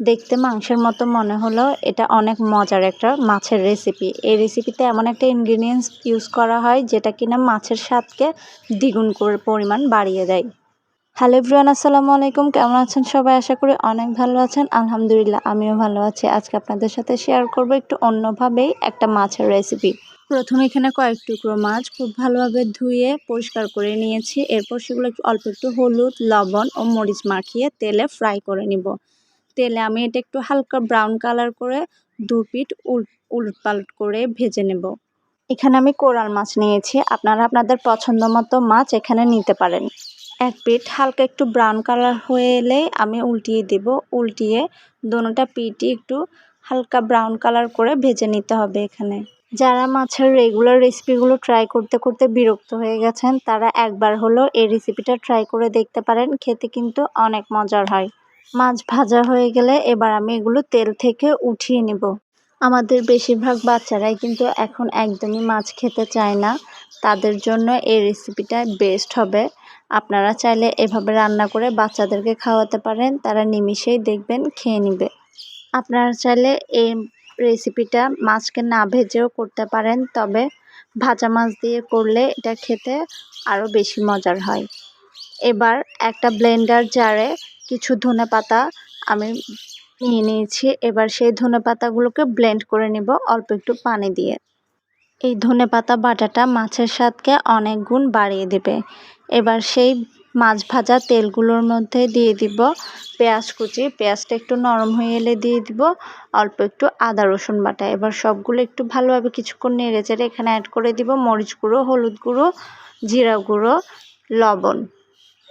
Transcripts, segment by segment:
দেখতে মাংসের মতো মনে হলো। এটা অনেক মজার একটা মাছের রেসিপি এই রেসিপিতে এমন একটা ইনগ্রিডিয়েন্টস ইউজ করা হয়, যেটা কিনা মাছের স্বাদকে দ্বিগুণ করে পরিমাণ বাড়িয়ে দেয়। হ্যালো এভরিওয়ান আসসালামু আলাইকুম। কেমন আছেন সবাই? আশা করি অনেক ভালো আছেন। আলহামদুলিল্লাহ, আমিও ভালো আছি। আজকে আপনাদের সাথে শেয়ার করব একটু অন্যভাবেই একটা মাছের রেসিপি প্রথমে এখানে কয়েক টুকরো মাছ খুব ভালোভাবে ধুয়ে পরিষ্কার করে নিয়েছি। এরপর সেগুলো অল্প একটু হলুদ, লবণ ও মরিচ মাখিয়ে তেলে ফ্রাই করে নিব। তেলে আমি এটা একটু হালকা ব্রাউন কালার করে দু পিঠ উলট করে ভেজে নেব। এখানে আমি কোরাল মাছ নিয়েছি। আপনারা আপনাদের পছন্দ মতো মাছ এখানে নিতে পারেন। এক পিঠ হালকা একটু ব্রাউন কালার হয়ে এলে আমি উল্টিয়ে দেব। উল্টিয়ে দোনোটা পিঠই একটু হালকা ব্রাউন কালার করে ভেজে নিতে হবে এখানে। যারা মাছের রেগুলার রেসিপিগুলো ট্রাই করতে করতে বিরক্ত হয়ে গেছেন, তারা একবার হলো এই রেসিপিটা ট্রাই করে দেখতে পারেন। খেতে কিন্তু অনেক মজার হয়। মাছ ভাজা হয়ে গেলে এবার আমি এগুলো তেল থেকে উঠিয়ে নেব। আমাদের বেশিরভাগ বাচ্চারাই কিন্তু এখন একদমই মাছ খেতে চায় না। তাদের জন্য এই রেসিপিটা বেস্ট হবে। আপনারা চাইলে এভাবে রান্না করে বাচ্চাদেরকে খাওয়াতে পারেন। তারা নিমিষেই দেখবেন, খেয়ে নিবে। আপনারা চাইলে এই রেসিপিটা মাছকে না ভেজেও করতে পারেন, তবে ভাজা মাছ দিয়ে করলে এটা খেতে আরও বেশি মজার হয়। এবার একটা ব্লেন্ডার জারে কিছু ধনে পাতা আমি নিয়ে নিয়েছি। এবার সেই ধনে পাতাগুলোকে ব্লেন্ড করে নেব অল্প একটু পানি দিয়ে। এই ধনে পাতা বাটাটা মাছের স্বাদকে অনেক গুণ বাড়িয়ে দেবে। এবার সেই মাছ ভাজা তেলগুলোর মধ্যে দিয়ে দিব পেঁয়াজ কুচি। পেঁয়াজটা একটু নরম হয়ে এলে দিয়ে দিব অল্প একটু আদা, রসুন বাটা। এবার সবগুলো একটু ভালোভাবে কিছুক্ষণ নেড়ে চেড়ে এখানে অ্যাড করে দিব মরিচ গুঁড়ো, হলুদ গুঁড়ো, জিরা গুঁড়ো, লবণ।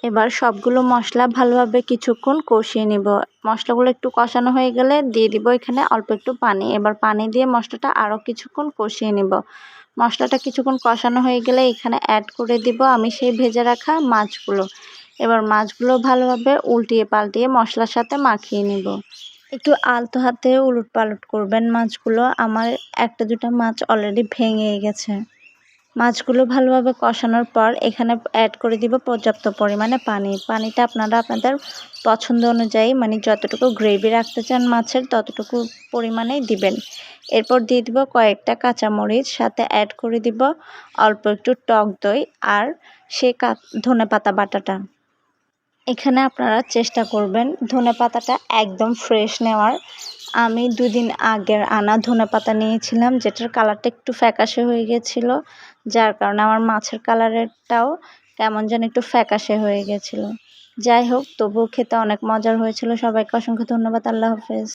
এবার সবগুলো মশলা ভালোভাবে কিছুক্ষণ কষিয়ে নিব। মশলাগুলো একটু কষানো হয়ে গেলে দিয়ে দিব এখানে অল্প একটু পানি। এবার পানি দিয়ে মশলাটা আরও কিছুক্ষণ কষিয়ে নিব। মশলাটা কিছুক্ষণ কষানো হয়ে গেলে এখানে অ্যাড করে দিব আমি সেই ভেজে রাখা মাছগুলো। এবার মাছগুলো ভালোভাবে উল্টিয়ে পাল্টিয়ে মশলার সাথে মাখিয়ে নিব। একটু আলতো হাতে উলট পালট করবেন মাছগুলো। আমার একটা দুটা মাছ অলরেডি ভেঙে গেছে। মাছগুলো ভালোভাবে কষানোর পর এখানে অ্যাড করে দিব পর্যাপ্ত পরিমাণে পানি। পানিটা আপনারা আপনাদের পছন্দ অনুযায়ী মানে যতটুকু গ্রেভি রাখতে চান মাছের, ততটুকু পরিমাণে দিবেন। এরপর দিয়ে দিব কয়েকটা কাঁচামরিচ, সাথে অ্যাড করে দিব অল্প একটু টক দই আর সে ধনে পাতা বাটাটা। এখানে আপনারা চেষ্টা করবেন ধনে পাতাটা একদম ফ্রেশ নেওয়ার। আমি দুদিন আগের আনা ধনে পাতা নিয়েছিলাম, যেটার কালারটা একটু ফ্যাকাশে হয়ে গেছিল, যার কারণে আমার মাছের কালারেরটাও কেমন যেন একটু ফ্যাকাশে হয়ে গেছিল। যাই হোক, তবুও খেতে অনেক মজার হয়েছিল। সবাইকে অসংখ্য ধন্যবাদ। আল্লাহ হাফেজ।